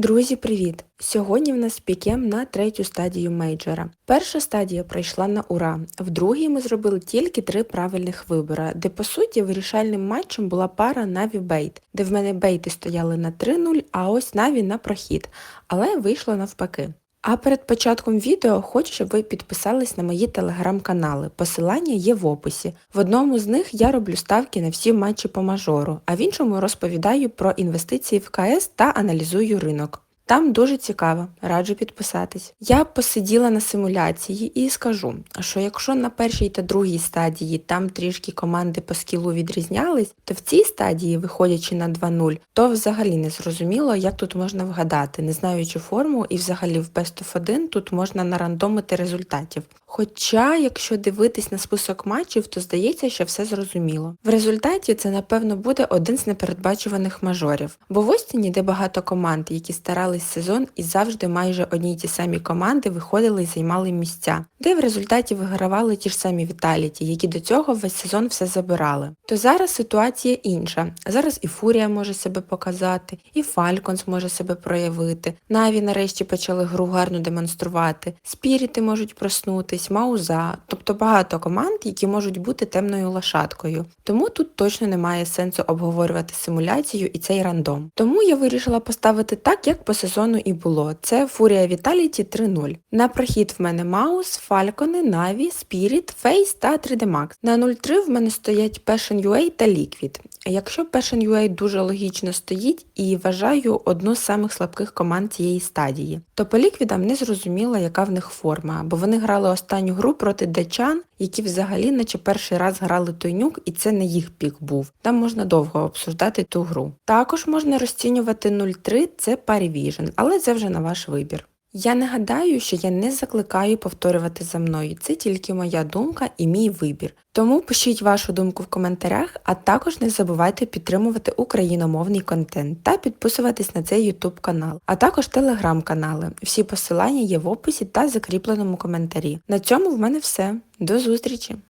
Друзі, привіт! Сьогодні в нас пікем на третю стадію мейджора. Перша стадія пройшла на ура. В другій ми зробили тільки три правильних вибора, де по суті вирішальним матчем була пара Наві Бейт, де в мене бейти стояли на 3-0, а ось Наві на прохід. Але вийшло навпаки. А перед початком відео хочу, щоб ви підписались на мої телеграм-канали. Посилання є в описі. В одному з них я роблю ставки на всі матчі по мажору, а в іншому розповідаю про інвестиції в КС та аналізую ринок. Там дуже цікаво, раджу підписатись. Я посиділа на симуляції і скажу, що якщо на першій та другій стадії там трішки команди по скілу відрізнялись, то в цій стадії, виходячи на 2-0, то взагалі не зрозуміло, як тут можна вгадати, не знаючи форму, і взагалі в Best of 1 тут можна нарандомити результатів. Хоча, якщо дивитись на список матчів, то здається, що все зрозуміло. В результаті це, напевно, буде один з непередбачуваних мажорів. Бо в Остіні, де багато команд, які старались сезон і завжди майже одні й ті самі команди виходили і займали місця, де в результаті вигравали ті ж самі Віталіті, які до цього весь сезон все забирали. То зараз ситуація інша. Зараз і Фурія може себе показати, і Фальконс може себе проявити. Наві нарешті почали гру гарно демонструвати, спіріти можуть проснутись, мауза, тобто багато команд, які можуть бути темною лошадкою. Тому тут точно немає сенсу обговорювати симуляцію і цей рандом. Тому я вирішила поставити так, як по сезону і було. Це Фурія Віталіті 3.0. На прохід в мене Маус, Фалькони, Наві, Спіріт, Фейс та 3D Max. На 0.3 в мене стоять Passion UA та Liquid. Якщо Passion UA дуже логічно стоїть і вважаю одну з самих слабких команд цієї стадії, то по ліквідам не зрозуміла, яка в них форма, бо вони грали останню гру проти дечан, які взагалі наче перший раз грали той нюк, і це не їх пік був. Там можна довго обсуждати ту гру. Також можна розцінювати 0.3 це Parivision, але це вже на ваш вибір. Я нагадаю, що я не закликаю повторювати за мною, це тільки моя думка і мій вибір. Тому пишіть вашу думку в коментарях, а також не забувайте підтримувати україномовний контент та підписуватись на цей YouTube канал, а також телеграм-канали. Всі посилання є в описі та закріпленому коментарі. На цьому в мене все. До зустрічі!